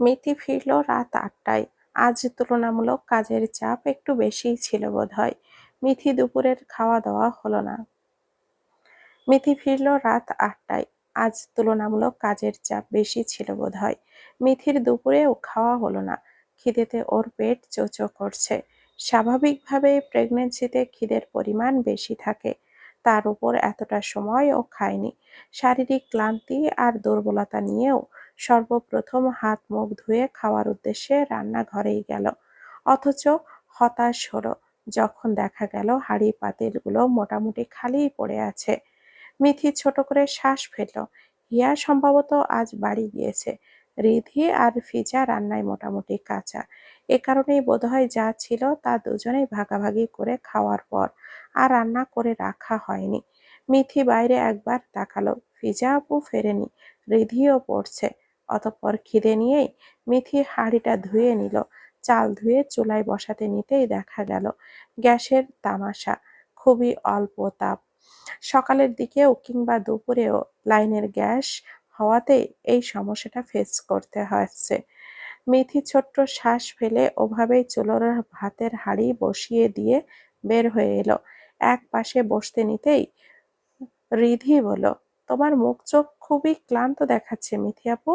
মিতি ফিরল রাত আটটায়। আজ তুলনামূলক কাজের চাপ একটু বেশিই ছিল বোধ হয় মিথি দুপুরের খাওয়া দাওয়া হলো না। মিথি ফিরল রাত আটটায়। আজ তুলনামূলক কাজের চাপ বেশি ছিল বোধ হয় মিথির দুপুরেও খাওয়া হলো না। খিদেতে ওর পেট চোচো করছে। স্বাভাবিকভাবে প্রেগনেন্সিতে খিদের পরিমাণ বেশি থাকে। তার উপর এতটা সময় ও খায়নি। শারীরিক ক্লান্তি আর দুর্বলতা নিয়েও সর্বপ্রথম হাত মুখ ধুয়ে খাওয়ার উদ্দেশ্যে রান্নাঘরেই গেল। অথচ হতাশ হলো যখন দেখা গেল হাঁড়ি পাতিলগুলো মোটামুটি খালিই পড়ে আছে। মিথি ছোট করে শ্বাস ফেলল, হিয়া সম্ভবত আজ বাড়ি গিয়েছে। রিধি আর ফিজা রান্নায় মোটামুটি কাঁচা। এ কারণেই বোধহয় যা ছিল তা দুজনেই ভাগাভাগি করে খাওয়ার পর আর রান্না করে রাখা হয়নি। মিথি বাইরে একবার তাকালো, ফিজা আপু ফেরেনি, রিধিও পড়ছে। অতঃপর খিদে নিয়েই মিথি হাঁড়িটা ধুয়ে নিল। চাল ধুয়ে চুলায় বসাতে নিতেই দেখা গেল গ্যাসের তামাশা, খুবই অল্প তাপ। সকালের দিকেও কিংবা দুপুরেও লাইনের গ্যাস হওয়াতে এই সমস্যাটা ফেস করতে হচ্ছে মিথি ছোট্ট শ্বাস ফেলে ওভাবেই চুলোর ভাতের হাড়ি বসিয়ে দিয়ে বের হয়ে এলো। এক পাশে বসতে নিতেই রিধি বলো তোমার মুখ চোখ খুবই ক্লান্ত দেখাচ্ছে মিথি আপু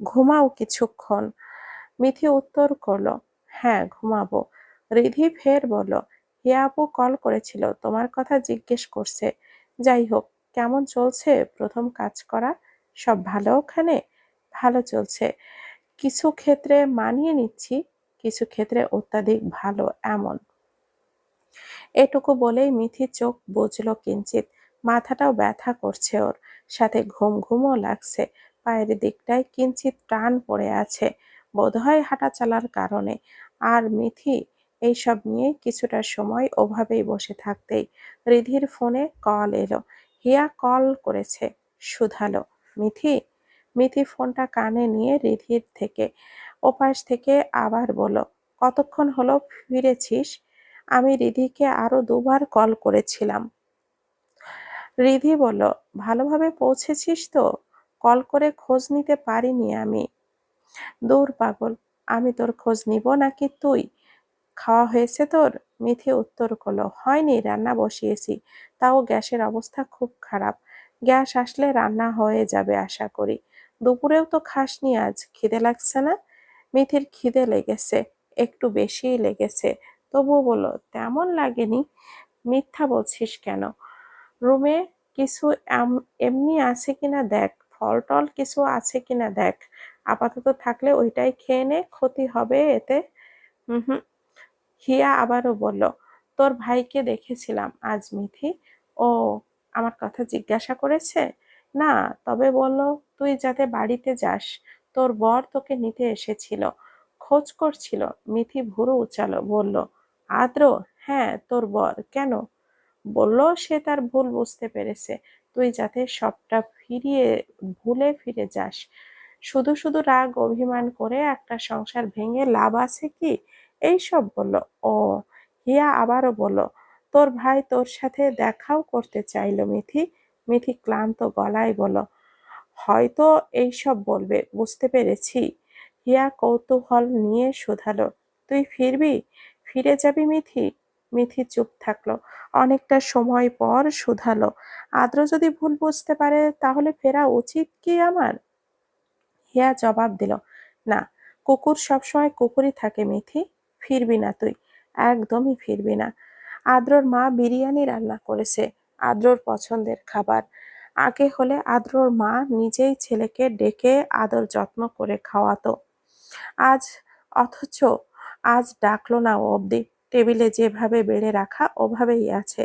ঘুমাও কিছুক্ষণ। মিথি উত্তর করল হ্যাঁ ঘুমাবো। রিধি ফের বলল হিয়া আপু কল করেছিল, তোমার কথা জিজ্ঞেস করছে। যাই হোক, কেমন চলছে প্রথম কাজ করা? সব ভালো ওখানে? ভালো চলছে। কিছু ক্ষেত্রে মানিয়ে নিচ্ছি, কিছু ক্ষেত্রে অত্যাধিক ভালো, এমন। এটুকু বলেই মিথি চোখ বুঝলো কিঞ্চিত মাথাটাও ব্যথা করছে ওর, সাথে ঘুম ঘুমও লাগছে। পায়ের দিকটায় কিঞ্চিত টান পড়ে আছে, বোধহয় হাঁটা চালার কারণে। আর মিথি, এইসব নিয়ে কিছুটা সময় ওভাবেই বসে থাকতেই রিধির ফোনে কল এলো। হিয়া কল করেছে, শুধালো, মিথি? মিথি ফোনটা কানে নিয়ে রিধির থেকে, ওপাশ থেকে আবার বলো কতক্ষণ হলো ফিরেছিস? আমি রিধিকে আরও দুবার কল করেছিলাম। রিধি বলল, ভালোভাবে পৌঁছেছিস তো? কল করে খোঁজ নিতে পারিনি আমি। দূর পাগল, আমি তোর খোঁজ নিব নাকি তুই? খাওয়া হয়েছে তোর? মিথি উত্তর করল, হয়নি, রান্না বসিয়েছি। তাও গ্যাসের অবস্থা খুব খারাপ। গ্যাস আসলে রান্না হয়ে যাবে আশা করি। দুপুরেও তো খাসনি আজ, খিদে লাগছে না? মিথির খিদে লেগেছে, একটু বেশিই লেগেছে। তবুও বলো তেমন লাগেনি? মিথ্যা বলছিস কেন? রুমে কিছু এমনি আছে কিনা দেখ। ফল টল কিছু আছে কিনা দেখ। আপাতত থাকলে ওইটাই খেয়ে নে, ক্ষতি হবে এতে। হুম হিয়া আবারও বলল, তোর ভাইকে দেখেছিলাম আজ মিথি। ও আমার কথা জিজ্ঞাসা করেছে? না, তবে বলল, তুই যাতে বাড়িতে যাস, তোর বর তোকে নিতে এসেছিল। খোঁজ করছিল, মিথি ভুরু উচালো, বলল, আদ্র হ্যাঁ তোর বর, কেন? বলল, সে তার ভুল বুঝতে পেরেছে। তুই যাতে সবটা ফিরিয়ে, ভুলে ফিরে যাস। শুধু শুধু রাগ, অভিমান করে একটা সংসার ভেঙে লাভ আছে কি? এইসব বলল। ও, হিয়া আবারও বলল, তোর ভাই তোর সাথে দেখাও করতে চাইলো মিথি। মিথি ক্লান্ত গলায় বলল, হয়তো এইসব বলবে, বুঝতে পেরেছি। হিয়া কৌতূহল নিয়ে শোধালো, তুই ফিরবি? ফিরে যাবি মিথি? মিথি চুপ থাকল। অনেকটা সময় পর শুধালো। আদ্র যদি ভুল বুঝতে পারে, তাহলে ফেরা উচিত কি আমার? হিয়া জবাব দিল, না, কুকুর সবসময় কুকুরই থাকে মিথি। ফিরবি না তুই। একদমই ফিরবি না। আদ্রর মা বিরিয়ানি রান্না করেছে, আদ্রর পছন্দের খাবার। আগে হলে আদ্রর মা নিজেই ছেলেকে ডেকে আদর যত্ন করে খাওয়াতো। আজ অথচ, আজ ডাকলো না অবধি। টেবিলে যেভাবে বেড়ে রাখা, ওভাবেই আছে।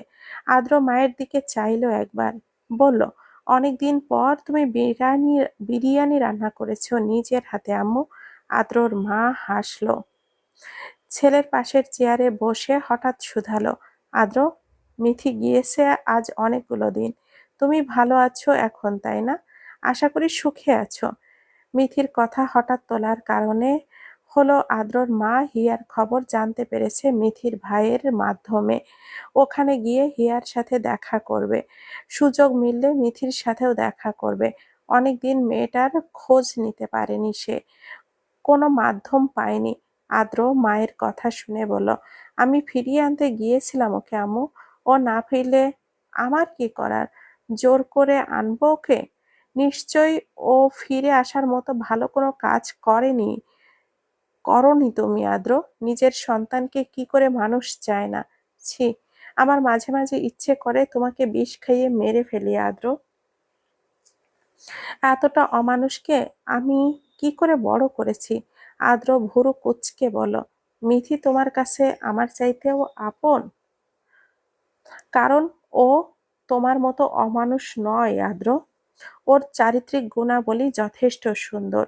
আদ্র মায়ের দিকে চাইলো একবার। বলল অনেকদিন পর তুমি বিরিয়ানি বিরিয়ানি রান্না করেছ নিজের হাতে, আম্মু। আদ্রর মা হাসলো। ছেলের পাশের চেয়ারে বসে হঠাৎ শুধালো, আদ্র, মিথি গিয়েছে আজ অনেকগুলো দিন। তুমি ভালো আছো এখন, তাই না? আশা করি সুখে আছো। মিথির কথা হঠাৎ তোলার কারণে হলো আদ্রর মা হিয়ার খবর জানতে পেরেছে মিথির ভাইয়ের মাধ্যমে। ওখানে গিয়ে হিয়ার সাথে দেখা করবে। সুযোগ মিললে মিথির সাথেও দেখা করবে। অনেকদিন মেয়েটার খোঁজ নিতে পারেনি সে। কোনো মাধ্যম পায়নি। আদ্র মায়ের কথা শুনে বলল, আমি ফিরিয়ে আনতে গিয়েছিলাম ওকে, আম্মু। ও না ফিরলে আমার কি করার? জোর করে আনব ওকে? নিশ্চয়ই ও ফিরে আসার মতো ভালো কোনো কাজ করেনি। করনি তুমি, আদ্র। নিজের সন্তানকে কি করে মানুষ চায় না? ছি, আমার মাঝে মাঝে ইচ্ছে করে তোমাকে বিষ খাইয়ে মেরে ফেলি, আদ্র। এতটা অমানুষকে আমি কি করে বড় করেছি? আদ্র, ভুরু কুচকে বলো মিথি তোমার কাছে আমার চাইতেও আপন? কারণ ও তোমার মতো অমানুষ নয়, আদ্র। ওর চারিত্রিক গুণাবলী যথেষ্ট সুন্দর।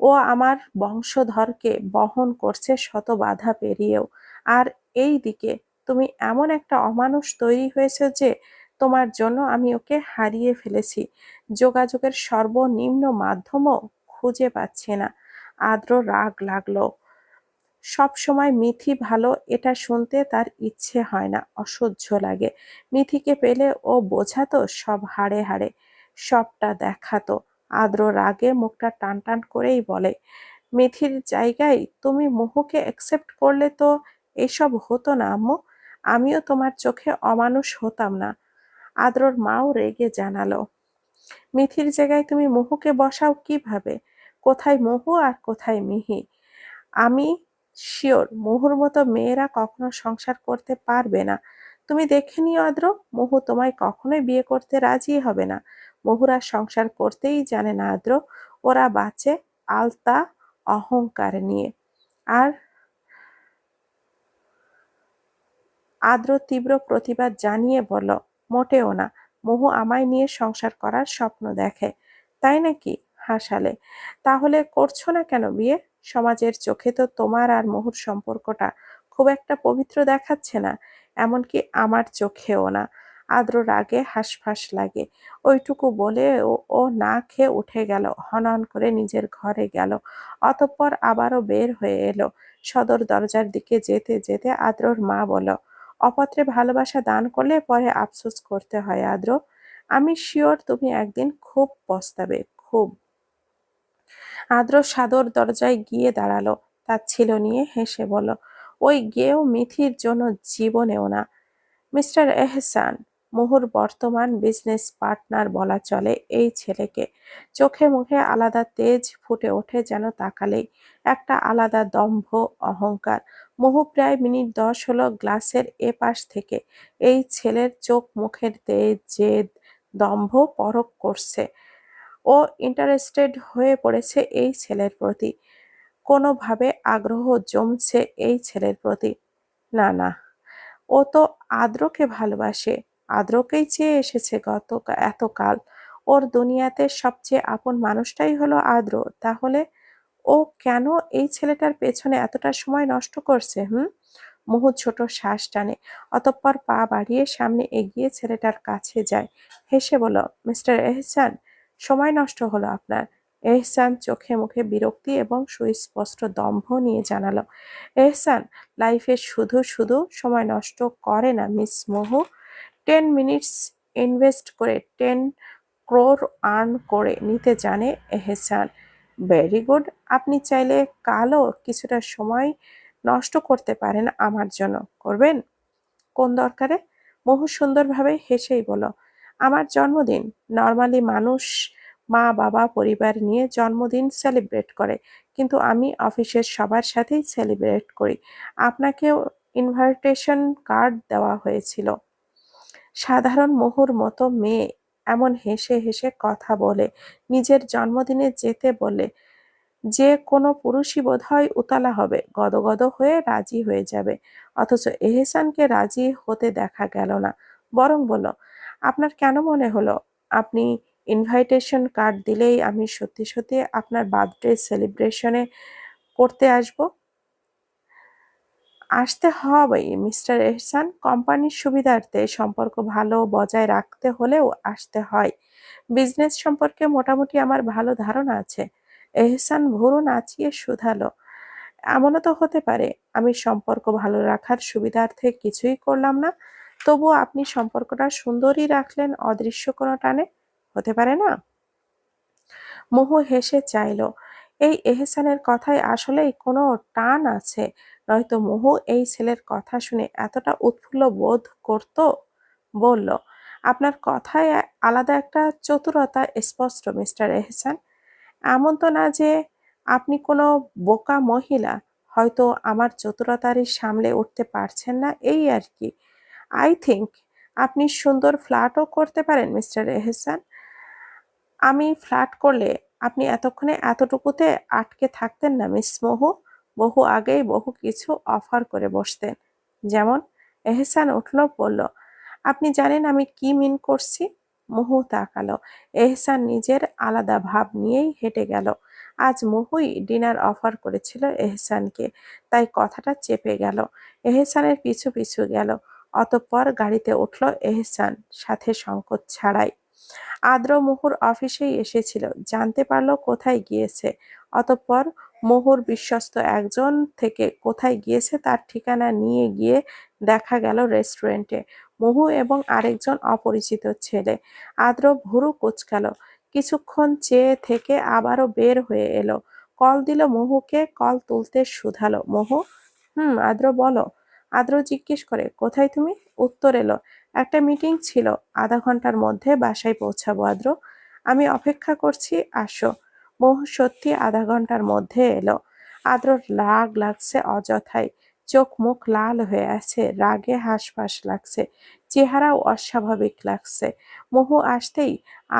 ও আমার বংশধরকে বহন করছে শত বাধা পেরিয়েও। আর এই দিকে তুমি এমন একটা অমানুষ তৈরি হয়েছে যে তোমার জন্য আমি ওকে হারিয়ে ফেলেছি। যোগাযোগের সর্বনিম্ন মাধ্যমও খুঁজে পাচ্ছে না। আদ্র রাগ লাগল। সব সময় মিথি ভালো এটা শুনতে তার ইচ্ছে হয় না, অসহ্য লাগে। মিথিকে পেলে ও বোঝাতো সব হাড়ে হাড়ে, সবটা দেখাতো। আদ্র রাগে মুখটা টান টান করেই বলে, মিথির জায়গায় তুমি মোহকে অ্যাকসেপ্ট করলে তো এসব হতো না আম্মু? আমিও তোমার চোখে অমানুষ হতাম না। আদ্রর মাও রেগে জানালো, মিথির জায়গায় তুমি মোহকে বসাও কীভাবে? কোথায় মোহ আর কোথায় মিহি? আমি শিওর মোহুর মতো মেয়েরা কখনো সংসার করতে পারবে না। তুমি দেখে নিও আদ্র, মোহু তোমায় কখনোই বিয়ে করতে রাজি হবে না। মোহুরা সংসার করতেই জানে না আদ্র। ওরা বাঁচে আলতা অহংকার নিয়ে। আর আদ্র তীব্র প্রতিবাদ জানিয়ে বলল, মোটেও না। মহু আমায় নিয়ে সংসার করার স্বপ্ন দেখে। তাই নাকি? হাসালে, তাহলে করছ না কেন বিয়ে? সমাজের চোখে তো তোমার আর মহুর সম্পর্কটা খুব একটা পবিত্র দেখাচ্ছে না, এমনকি আমার চোখেও না। আদ্র রাগে হাঁসফাঁস লাগে। ওইটুকু বলে ও না খেয়ে উঠে গেল, হনহন করে নিজের ঘরে গেল। অতঃপর আবারও বের হয়ে এলো। সদর দরজার দিকে যেতে যেতে আদ্রর মা বলল, অপত্রে ভালোবাসা দান করলে পরে আফসোস করতে হয় আদ্র। আমি শিওর তুমি একদিন খুব পস্তাবে, খুব। আদ্র সাদর দরজায় গিয়ে দাঁড়াল, তার ছিল নিয়ে হেসে বলল, ওই গেও মিথির জন্য জীবনেও না। মিস্টার এহসান মুহুর বর্তমান বিজনেস পার্টনার বলা চলে এই ছেলেকে। চোখে মুখে আলাদা তেজ ফুটে ওঠে যেন তাকালেই, একটা আলাদা দম্ভ, অহংকার। মুহু প্রায় মিনিট দশ হলো গ্লাসের এপাশ থেকে। এই ছেলের চোখ মুখের তেজ, জেদ, দম্ভ পরক করছে। ও ইন্টারেস্টেড হয়ে পড়েছে এই ছেলের প্রতি। কোনোভাবে আগ্রহ জমছে এই ছেলের প্রতি। না না, ও তো আদ্রকে ভালোবাসে। আদ্রকেই চেয়ে এসেছে গত এতকাল। ওর দুনিয়াতে সবচেয়ে আপন মানুষটাই হলো আদ্র। তাহলে ও কেন এই ছেলেটার পেছনে এতটা সময় নষ্ট করছে, হুম? মুহু ছোট শ্বাস টানে। অতঃপর পা বাড়িয়ে সামনে এগিয়ে ছেলেটার কাছে যায়। হেসে বলল, মিস্টার এহসান, সময় নষ্ট হলো আপনার। এহসান চোখে মুখে বিরক্তি এবং সুস্পষ্ট দম্ভ নিয়ে জানালো, এহসান, লাইফে শুধু শুধু সময় নষ্ট করে না, miss Mohu. Ten minutes invest করে টেন ক্রোর আর্ন করে নিতে জানে এহসান। Very good. আপনি চাইলে কালও কিছুটা সময় নষ্ট করতে পারেন আমার জন্য। করবেন? কোন দরকারে? মোহু সুন্দরভাবে হেসেই বলো, আমার জন্মদিন। নর্মালি মানুষ মা বাবা পরিবার নিয়ে জন্মদিন সেলিব্রেট করে, কিন্তু আমি অফিসের সবার সাথেই সেলিব্রেট করি। আপনাকেও ইনভাইটেশন কার্ড দেওয়া হয়েছিল। সাধারণ মোহুর মতো মেয়ে এমন হেসে হেসে কথা বলে, নিজের জন্মদিনে যেতে বলে, যে কোনো পুরুষই বোধহয় উতলা হবে, গদগদ হয়ে রাজি হয়ে যাবে। অথচ এহসানকে রাজি হতে দেখা গেল না। বরং বলল, আপনার কেন মনে হলো? আপনি ইনভাইটেশন কার্ড দিলেই আমি সত্যি সত্যি আপনার বার্থডে সেলিব্রেশনে করতে আসব? আসতে হবে। মিস্টার এহসান, কোম্পানির সুবিধার্থে সম্পর্ক ভালো বজায় রাখতে হলেও আসতে হয়। বিজনেস সম্পর্কে মোটামুটি আমার ভালো ধারণা আছে। এহসান ভুরু নাচিয়ে শুধালো। এমনও তো হতে পারে, আমি সম্পর্ক ভালো রাখার সুবিধার্থে কিছুই করলাম না। তবুও আপনি সম্পর্কটা সুন্দরই রাখলেন, অদৃশ্য কোনো টানে। হতে পারে না? মোহু হেসে চাইল। এই এহসানের কথায় আসলেই কোনো টান আছে। নয়তো মোহু এই ছেলের কথা শুনে এতটা উৎফুল্ল বোধ করত? বলল, আপনার কথায় আলাদা একটা চতুরতা স্পষ্ট, মিস্টার এহসান। এমন তো না যে আপনি কোনো বোকা মহিলা। হয়তো আমার চতুরতারই সামলে উঠতে পারছেন না এই আর কি। আই থিঙ্ক আপনি সুন্দর ফ্ল্যাটও করতে পারেন, মিস্টার এহসান। আমি ফ্ল্যাট করলে আপনি এতক্ষণে এতটুকুতে আটকে থাকতেন না, মিস মোহু। বহু আগেই বহু কিছু অফার করে বসতেন। যেমন, এহসান উঠল বলল, আপনি জানেন আমি কি মিন করছি? মোহু তাকালো। এহসান নিজের আলাদা ভাব নিয়েই হেঁটে গেল। আজ মোহুই ডিনার অফার করেছিল এহসানকে, তাই কথাটা চেপে গেল। এহসানের পিছু পিছু গেল। অতঃপর গাড়িতে উঠল এহসান, সাথে সংকোচ ছাড়াই। আদ্র মুহুর অফিসেই এসেছিল, জানতে পারল কোথায় গিয়েছে। অতঃপর মোহুর বিশ্বস্ত একজন থেকে কোথায় গিয়েছে তার ঠিকানা নিয়ে গিয়ে দেখা গেল রেস্টুরেন্টে। মোহু এবং আরেকজন অপরিচিত ছেলে। আদ্র ভুরু কুচকালো। কিছুক্ষণ চেয়ে থেকে আবারও বের হয়ে এলো। কল দিল মোহুকে, কল তুলতে শুধালো। মোহু? হুম, আদ্র, বলো। আদ্র জিজ্ঞেস করে, কোথায় তুমি? উত্তর এলো, একটা মিটিং ছিল। আধা ঘণ্টার মধ্যে বাসায় পৌঁছাবো, আদ্র। আমি অপেক্ষা করছি, আসো। মোহ সত্যি আধা ঘণ্টার মধ্যে এলো। আদ্রর রাগ লাগছে অযথাই। চোখ মুখ লাল হয়ে আছে, রাগে হাঁসফাঁস লাগছে, চেহারাও অস্বাভাবিক লাগছে। মহু আসতেই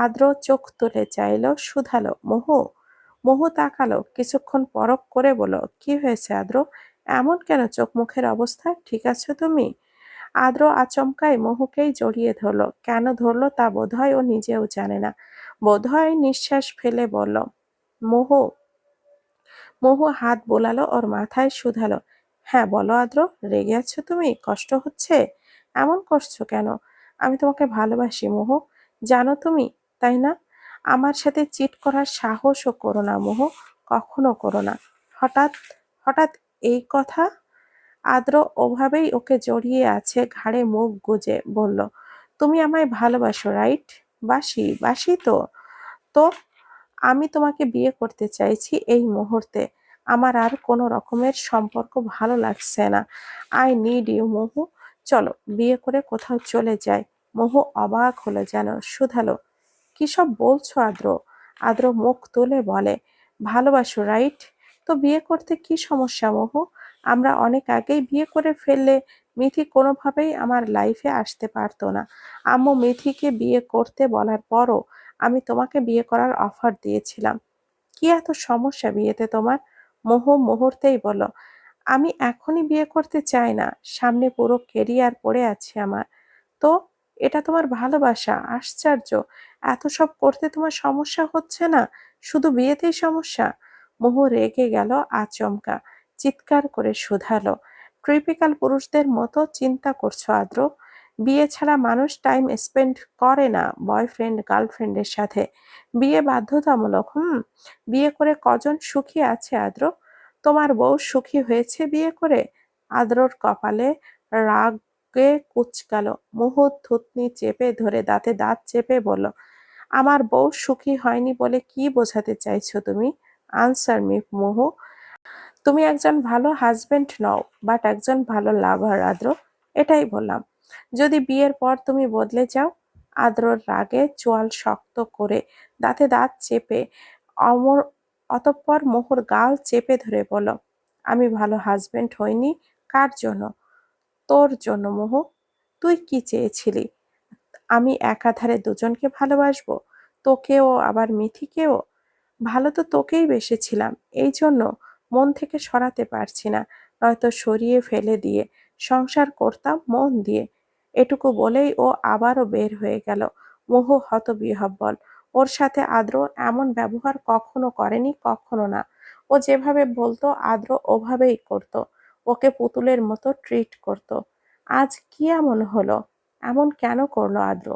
আদ্র চোখ তুলে চাইল, শুধালো, মহু মহু তাকালো, কিছুক্ষণ পরক করে বলো, কি হয়েছে আদ্র? এমন কেন চোখ মুখের অবস্থা? ঠিক আছে তুমি? আদ্র আচমকায় মহুকেই জড়িয়ে ধরলো। কেন ধরলো তা বোধহয় ও নিজেও জানে না। বোধহয় নিঃশ্বাস ফেলে বলল মোহু মোহু হাত বোলালো, ওর মাথায় শুধালো। হ্যাঁ বলো আদ্র, রেগে আছো তুমি? কষ্ট হচ্ছে? এমন করছ কেন? আমি তোমাকে ভালোবাসি, মোহু। জানো তুমি, তাই না? আমার সাথে চিট করার সাহসও করো না, মোহ। কখনো করো না। হঠাৎ হঠাৎ এই কথা আদ্র ওভাবেই ওকে জড়িয়ে আছে, ঘাড়ে মুখ গুজে বলল, তুমি আমায় ভালোবাসো, রাইট? বাসি বাসি তো। তো আমি তোমাকে বিয়ে করতে চাইছি এই মুহূর্তে। আমার আর কোনো রকমের সম্পর্ক ভালো লাগছে না। I need you Mohu. চলো, বিয়ে করে কোথাও চলে যায় মহু অবাক হলো যেন। শুধালো, কি সব বলছো আদ্র? আদ্র মুখ তুলে বলে, ভালোবাসো রাইট তো বিয়ে করতে কি সমস্যা, মহু? আমরা অনেক আগেই বিয়ে করে ফেললে মিথি কোনোভাবেই আমার লাইফে আসতে পারতো না। আম্মু মিথিকে বিয়ে করতে বলার পরও আমি তোমাকে বিয়ে করার অফার দিয়েছিলাম। কি এত সমস্যা বিয়েতে তোমার? মোহ মুহূর্তেই বলো আমি এখনই বিয়ে করতে চাই না। সামনে পুরো কেরিয়ার পড়ে আছে আমার। তো, এটা তোমার ভালোবাসা, আশ্চর্য। এত সব করতে তোমার সমস্যা হচ্ছে না? শুধু বিয়েতেই সমস্যা? মোহ রেগে গেল, আচমকা, চিৎকার করে শুধালো। ট্রিপিক্যাল পুরুষদের মতো চিন্তা করছ আদ্র। বিয়ে ছাড়া মানুষ টাইম স্পেন্ড করে না বয়ফ্রেন্ড গার্লফ্রেন্ডের সাথে। বিয়ে বাধ্যতামূলক, হুম? বিয়ে করে কজন সুখী আছে আদ্র? তোমার বউ সুখী হয়েছে বিয়ে করে? আদ্রর কপালে রাগে কুচকালো, মুহূর্ত থুতনি চেপে ধরে দাঁতে দাঁত চেপে বলল, আমার বউ সুখী হয়নি বলে কি বোঝাতে চাইছো তুমি? Answer me Mohu. তুমি একজন ভালো হাজবেন্ড নও বাট একজন ভালো লাভার আদ্র। এটাই বললাম। যদি বিয়ের পর তুমি বদলে যাও, আদ্রর রাগে চোয়াল শক্ত করে দাঁতে দাঁত চেপে অমর, অতঃপর মোহর গাল চেপে ধরে বলল, আমি ভালো হাজবেন্ড হইনি, কার জন্য? তোর জন্য মোহ, তুই কি চেয়েছিলি? আমি একাধারে দুজনকে ভালোবাসবো, তোকেও, আবার মিথিকেও? ভালো তো তোকেই বেসেছিলাম, এই জন্য মন থেকে সরাতে পারছি না, নয়তো সরিয়ে ফেলে দিয়ে, সংসার করতাম মন দিয়ে। এটুকু বলেই ও আবারও বের হয়ে গেল। মোহ হত বিহব্বল ওর সাথে আদ্র এমন ব্যবহার কখনো করেনি, কখনো না। ও যেভাবে বলতো, আদ্র ওভাবেই করত। ওকে পুতুলের মতো ট্রিট করত। আজ কি এমন হলো? এমন কেন করল আদ্র?